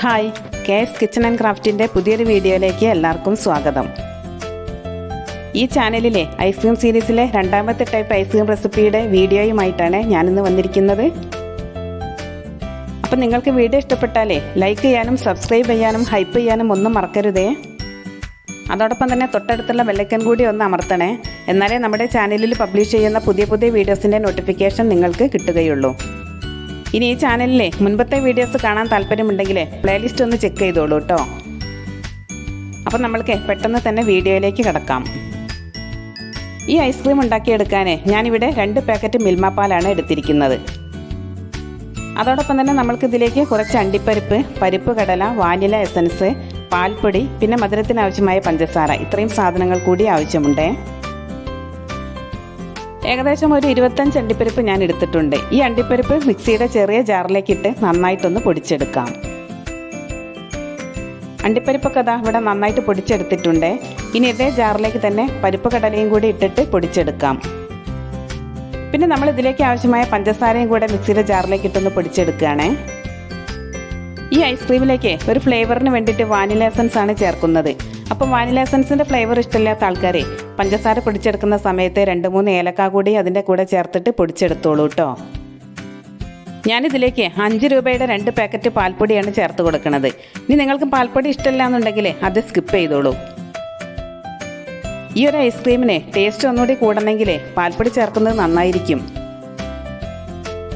Hi K S kitchen and ക്രാഫ്റ്റിന്റെ പുതിയൊരു വീഡിയോയിലേക്ക് എല്ലാവർക്കും സ്വാഗതം. ഈ ചാനലിലെ ഐസ്ക്രീം സീരീസിലെ രണ്ടാമത്തെ ടൈപ്പ് ഐസ്ക്രീം റെസിപ്പിയുടെ വീഡിയോയുമായിട്ടാണ് ഞാനിന്ന് വന്നിരിക്കുന്നത്. അപ്പം നിങ്ങൾക്ക് വീഡിയോ ഇഷ്ടപ്പെട്ടാലേ ലൈക്ക് ചെയ്യാനും സബ്സ്ക്രൈബ് ചെയ്യാനും ഹൈപ്പ് ചെയ്യാനും ഒന്നും മറക്കരുതേ. അതോടൊപ്പം തന്നെ തൊട്ടടുത്തുള്ള ബെല്ലൈക്കൻ കൂടി ഒന്ന് അമർത്തണേ. എന്നാലേ നമ്മുടെ ചാനലിൽ പബ്ലിഷ് ചെയ്യുന്ന പുതിയ പുതിയ വീഡിയോസിന്റെ നോട്ടിഫിക്കേഷൻ നിങ്ങൾക്ക് കിട്ടുകയുള്ളൂ. ഇനി ഈ ചാനലിലെ മുൻപത്തെ വീഡിയോസ് കാണാൻ താല്പര്യമുണ്ടെങ്കിൽ പ്ലേലിസ്റ്റ് ഒന്ന് ചെക്ക് ചെയ്തോളൂ കേട്ടോ അപ്പം നമ്മൾക്ക് പെട്ടെന്ന് തന്നെ വീഡിയോയിലേക്ക് കിടക്കാം. ഈ ഐസ്ക്രീം ഉണ്ടാക്കിയെടുക്കാൻ ഞാനിവിടെ രണ്ട് പാക്കറ്റ് മിൽമ പാലാണ് എടുത്തിരിക്കുന്നത്. അതോടൊപ്പം തന്നെ നമ്മൾക്ക് ഇതിലേക്ക് കുറച്ച് അണ്ടിപ്പരിപ്പ് പരിപ്പ് കടല വാനില എസൻസ് പാൽപ്പൊടി പിന്നെ മധുരത്തിന് ആവശ്യമായ പഞ്ചസാര. ഇത്രയും സാധനങ്ങൾ കൂടി ആവശ്യമുണ്ടേ. ഏകദേശം ഒരു ഇരുപത്തഞ്ച് അണ്ടിപ്പരിപ്പ് ഞാൻ എടുത്തിട്ടുണ്ട്. ഈ അണ്ടിപ്പരിപ്പ് മിക്സിയുടെ ചെറിയ ജാറിലേക്ക് ഇട്ട് നന്നായിട്ടൊന്ന് പൊടിച്ചെടുക്കാം. അണ്ടിപ്പരിപ്പൊക്കെ അതാ ഇവിടെ നന്നായിട്ട് പൊടിച്ചെടുത്തിട്ടുണ്ട്. ഇനി ഇതേ ജാറിലേക്ക് തന്നെ പരിപ്പ് കടലയും കൂടി ഇട്ടിട്ട് പൊടിച്ചെടുക്കാം. പിന്നെ നമ്മൾ ഇതിലേക്ക് ആവശ്യമായ പഞ്ചസാരയും കൂടെ മിക്സിയുടെ ജാറിലേക്ക് ഇട്ടൊന്ന് പൊടിച്ചെടുക്കുകയാണേ. ഈ ഐസ്ക്രീമിലേക്ക് ഒരു ഫ്ലേവറിന് വേണ്ടിയിട്ട് വാനില എസൻസ് ആണ് ചേർക്കുന്നത്. അപ്പം വാനില എസൻസിന്റെ ഫ്ലേവർ ഇഷ്ടമില്ലാത്ത ആൾക്കാരെ പഞ്ചസാര പൊടിച്ചെടുക്കുന്ന സമയത്ത് രണ്ട് മൂന്ന് ഏലക്ക കൂടി അതിന്റെ കൂടെ ചേർത്തിട്ട് പൊടിച്ചെടുത്തോളൂ കേട്ടോ ഞാനിതിലേക്ക് അഞ്ച് രൂപയുടെ രണ്ട് പാക്കറ്റ് പാൽപ്പൊടിയാണ് ചേർത്ത് കൊടുക്കുന്നത് ഇനി നിങ്ങൾക്ക് പാൽപ്പൊടി ഇഷ്ടമില്ല എന്നുണ്ടെങ്കിൽ അത് സ്കിപ്പ് ചെയ്തോളൂ. ഈ ഒരു ഐസ്ക്രീമിന് ടേസ്റ്റ് ഒന്നുകൂടി കൂടണമെങ്കിൽ പാൽപ്പൊടി ചേർക്കുന്നത് നന്നായിരിക്കും.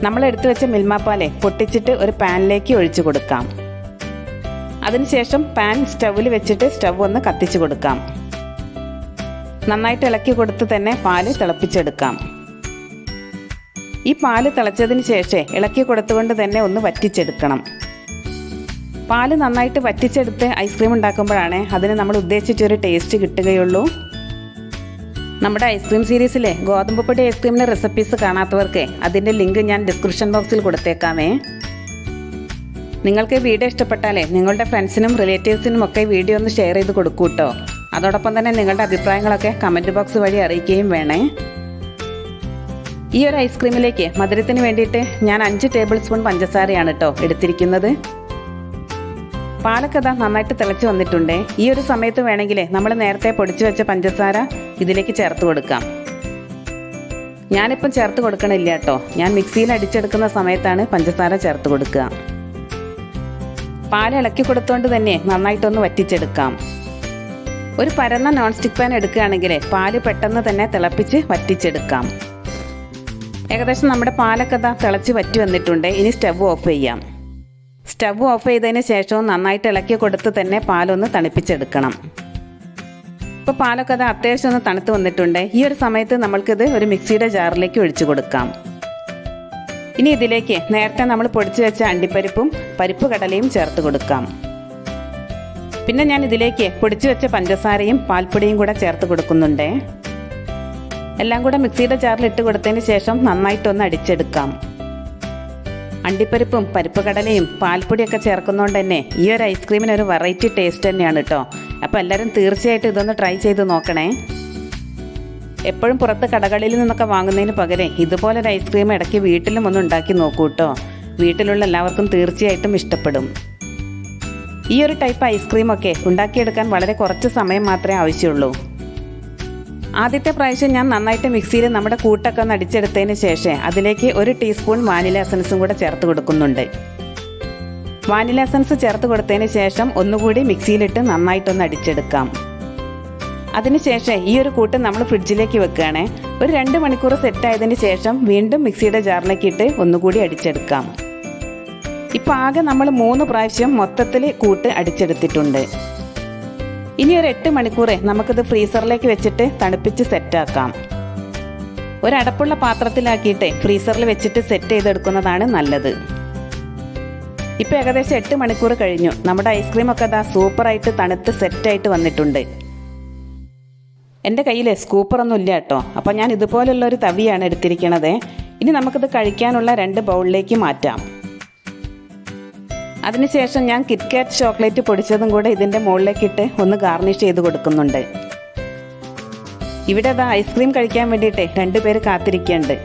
നമ്മൾ എടുത്തു വെച്ച മിൽമാപ്പാലെ പൊട്ടിച്ചിട്ട് ഒരു പാനിലേക്ക് ഒഴിച്ചു കൊടുക്കാം. അതിനുശേഷം പാൻ സ്റ്റൗവിൽ വെച്ചിട്ട് സ്റ്റവ് ഒന്ന് കത്തിച്ചു കൊടുക്കാം. നന്നായിട്ട് ഇളക്കി കൊടുത്ത് തന്നെ പാൽ തിളപ്പിച്ചെടുക്കാം. ഈ പാൽ തിളച്ചതിന് ശേഷം ഇളക്കി കൊടുത്തുകൊണ്ട് തന്നെ ഒന്ന് വറ്റിച്ചെടുക്കണം. പാൽ നന്നായിട്ട് വറ്റിച്ചെടുത്ത് ഐസ്ക്രീം ഉണ്ടാക്കുമ്പോഴാണ് അതിന് നമ്മൾ ഉദ്ദേശിച്ചൊരു ടേസ്റ്റ് കിട്ടുകയുള്ളൂ. നമ്മുടെ ഐസ്ക്രീം സീരീസിലെ ഗോതമ്പ് പൊടി ഐസ്ക്രീമിന്റെ റെസിപ്പീസ് കാണാത്തവർക്ക് അതിന്റെ ലിങ്ക് ഞാൻ ഡിസ്ക്രിപ്ഷൻ ബോക്സിൽ കൊടുത്തേക്കാമേ. നിങ്ങൾക്ക് വീഡിയോ ഇഷ്ടപ്പെട്ടാലേ നിങ്ങളുടെ ഫ്രണ്ട്സിനും റിലേറ്റീവ്സിനും ഒക്കെ വീഡിയോ ഒന്ന് ഷെയർ ചെയ്ത് കൊടുക്കൂ കേട്ടോ. അതോടൊപ്പം തന്നെ നിങ്ങളുടെ അഭിപ്രായങ്ങളൊക്കെ കമന്റ് ബോക്സ് വഴി അറിയിക്കുകയും വേണേ. ഈ ഒരു ഐസ്ക്രീമിലേക്ക് മധുരത്തിന് വേണ്ടിയിട്ട് ഞാൻ അഞ്ച് ടേബിൾ സ്പൂൺ പഞ്ചസാരയാണ് കേട്ടോ എടുത്തിരിക്കുന്നത്. പാലക്കഥ നന്നായിട്ട് തിളച്ച് വന്നിട്ടുണ്ട്. ഈ ഒരു സമയത്ത് വേണമെങ്കിൽ നമ്മൾ നേരത്തെ പൊടിച്ചു വെച്ച പഞ്ചസാര ഇതിലേക്ക് ചേർത്ത് കൊടുക്കാം. ഞാനിപ്പം ചേർത്ത് കൊടുക്കണില്ല കേട്ടോ ഞാൻ മിക്സിയിൽ അടിച്ചെടുക്കുന്ന സമയത്താണ് പഞ്ചസാര ചേർത്ത് കൊടുക്കുക. പാൽ ഇളക്കി കൊടുത്തുകൊണ്ട് തന്നെ നന്നായിട്ടൊന്ന് വറ്റിച്ചെടുക്കാം. ഒരു പരന്ന നോൺ സ്റ്റിക്ക് പാൻ എടുക്കുകയാണെങ്കിൽ പാൽ പെട്ടെന്ന് തന്നെ തിളപ്പിച്ച് വറ്റിച്ചെടുക്കാം. ഏകദേശം നമ്മുടെ പാലൊക്കെ തിളച്ച് വറ്റി വന്നിട്ടുണ്ട്. ഇനി സ്റ്റവ് ഓഫ് ചെയ്യാം. സ്റ്റവ് ഓഫ് ചെയ്തതിന് ശേഷവും നന്നായിട്ട് ഇളക്കി കൊടുത്ത് തന്നെ പാലൊന്ന് തണുപ്പിച്ചെടുക്കണം. ഇപ്പോൾ പാലൊക്കെ അത് അത്യാവശ്യം ഒന്ന് തണുത്ത് വന്നിട്ടുണ്ട്. ഈ ഒരു സമയത്ത് നമ്മൾക്കിത് ഒരു മിക്സിയുടെ ജാറിലേക്ക് ഒഴിച്ചു കൊടുക്കാം. ഇനി ഇതിലേക്ക് നേരത്തെ നമ്മൾ പൊടിച്ചു വെച്ച അണ്ടിപ്പരിപ്പും പരിപ്പ് കടലയും ചേർത്ത് കൊടുക്കാം. പിന്നെ ഞാൻ ഇതിലേക്ക് പൊടിച്ചു വെച്ച പഞ്ചസാരയും പാൽപ്പൊടിയും കൂടെ ചേർത്ത് കൊടുക്കുന്നുണ്ട്. എല്ലാം കൂടെ മിക്സിയുടെ ജാറിൽ ഇട്ട് കൊടുത്തതിന് ശേഷം നന്നായിട്ടൊന്ന് അടിച്ചെടുക്കാം. അണ്ടിപ്പരിപ്പും പരിപ്പ് കടലയും പാൽപ്പൊടിയൊക്കെ ചേർക്കുന്നതുകൊണ്ട് തന്നെ ഈ ഒരു ഐസ്ക്രീമിന് ഒരു വെറൈറ്റി ടേസ്റ്റ് തന്നെയാണ് കേട്ടോ അപ്പോൾ എല്ലാവരും തീർച്ചയായിട്ടും ഇതൊന്ന് ട്രൈ ചെയ്ത് നോക്കണേ. എപ്പോഴും പുറത്ത് കടകളിൽ നിന്നൊക്കെ വാങ്ങുന്നതിന് പകരം ഇതുപോലൊരു ഐസ്ക്രീം ഇടയ്ക്ക് വീട്ടിലും ഒന്ന് ഉണ്ടാക്കി നോക്കൂ കേട്ടോ വീട്ടിലുള്ള എല്ലാവർക്കും തീർച്ചയായിട്ടും ഇഷ്ടപ്പെടും. ഈ ഒരു ടൈപ്പ് ഐസ്ക്രീമൊക്കെ ഉണ്ടാക്കിയെടുക്കാൻ വളരെ കുറച്ച് സമയം മാത്രമേ ആവശ്യമുള്ളൂ. ആദ്യത്തെ പ്രാവശ്യം ഞാൻ നന്നായിട്ട് മിക്സിയിൽ നമ്മുടെ കൂട്ടൊക്കെ ഒന്ന് അടിച്ചെടുത്തതിന് ശേഷം അതിലേക്ക് ഒരു ടീസ്പൂൺ വാനില എസൻസും കൂടെ ചേർത്ത് കൊടുക്കുന്നുണ്ട്. വാനില എസൻസ് ചേർത്ത് കൊടുത്തതിന് ശേഷം ഒന്നുകൂടി മിക്സിയിലിട്ട് നന്നായിട്ടൊന്ന് അടിച്ചെടുക്കാം. അതിനുശേഷം ഈ ഒരു കൂട്ട് നമ്മൾ ഫ്രിഡ്ജിലേക്ക് വെക്കുകയാണേ ഒരു രണ്ട് മണിക്കൂർ സെറ്റ് ആയതിനു ശേഷം വീണ്ടും മിക്സിയുടെ ജാറിലേക്ക് ഇട്ട് ഒന്നുകൂടി അടിച്ചെടുക്കാം. ഇപ്പം ആകെ നമ്മൾ മൂന്ന് പ്രാവശ്യം മൊത്തത്തിൽ കൂട്ട് അടിച്ചെടുത്തിട്ടുണ്ട്. ഇനി ഒരു എട്ട് മണിക്കൂറെ നമുക്കിത് ഫ്രീസറിലേക്ക് വെച്ചിട്ട് തണുപ്പിച്ച് സെറ്റാക്കാം. ഒരു അടപ്പുള്ള പാത്രത്തിലാക്കിയിട്ട് ഫ്രീസറിൽ വെച്ചിട്ട് സെറ്റ് ചെയ്തെടുക്കുന്നതാണ് നല്ലത്. ഇപ്പം ഏകദേശം എട്ട് മണിക്കൂർ കഴിഞ്ഞു. നമ്മുടെ ഐസ്ക്രീമൊക്കെ അതാ സൂപ്പറായിട്ട് തണുത്ത് സെറ്റായിട്ട് വന്നിട്ടുണ്ട്. എന്റെ കയ്യിൽ സ്കൂപ്പറൊന്നും ഇല്ല കേട്ടോ. അപ്പോൾ ഞാൻ ഇതുപോലുള്ള ഒരു തവിയാണ് എടുത്തിരിക്കണത്. ഇനി നമുക്കിത് കഴിക്കാനുള്ള രണ്ട് ബൗളിലേക്ക് മാറ്റാം. അതിനുശേഷം ഞാൻ കിറ്റ്കാറ്റ് ചോക്ലേറ്റ് പൊടിച്ചതും കൂടെ ഇതിന്റെ മുകളിലേക്ക് ഇട്ട് ഒന്ന് ഗാർണിഷ് ചെയ്ത് കൊടുക്കുന്നുണ്ട്. ഇവിടെ അത് ഐസ്ക്രീം കഴിക്കാൻ വേണ്ടിയിട്ടേ രണ്ടുപേര് കാത്തിരിക്കുന്നുണ്ട്.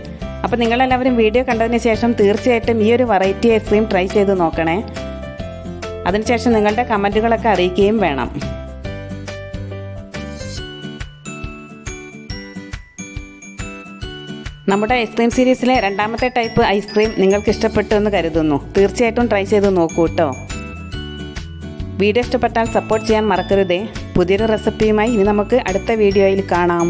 അപ്പോൾ നിങ്ങളെല്ലാവരും വീഡിയോ കണ്ടതിന് ശേഷം തീർച്ചയായിട്ടും ഈ ഒരു വെറൈറ്റി ഐസ്ക്രീം ട്രൈ ചെയ്ത് നോക്കണേ. അതിനുശേഷം നിങ്ങളുടെ കമന്റുകളൊക്കെ അറിയിക്കുകയും വേണം. നമ്മുടെ ഐസ്ക്രീം സീരീസിലെ രണ്ടാമത്തെ ടൈപ്പ് ഐസ്ക്രീം നിങ്ങൾക്ക് ഇഷ്ടപ്പെട്ടു എന്ന് കരുതുന്നു. തീർച്ചയായിട്ടും ട്രൈ ചെയ്ത് നോക്കൂ കേട്ടോ വീഡിയോ ഇഷ്ടപ്പെട്ടാൽ സപ്പോർട്ട് ചെയ്യാൻ മറക്കരുതേ. പുതിയൊരു റെസിപ്പിയുമായി ഇനി നമുക്ക് അടുത്ത വീഡിയോയിൽ കാണാം.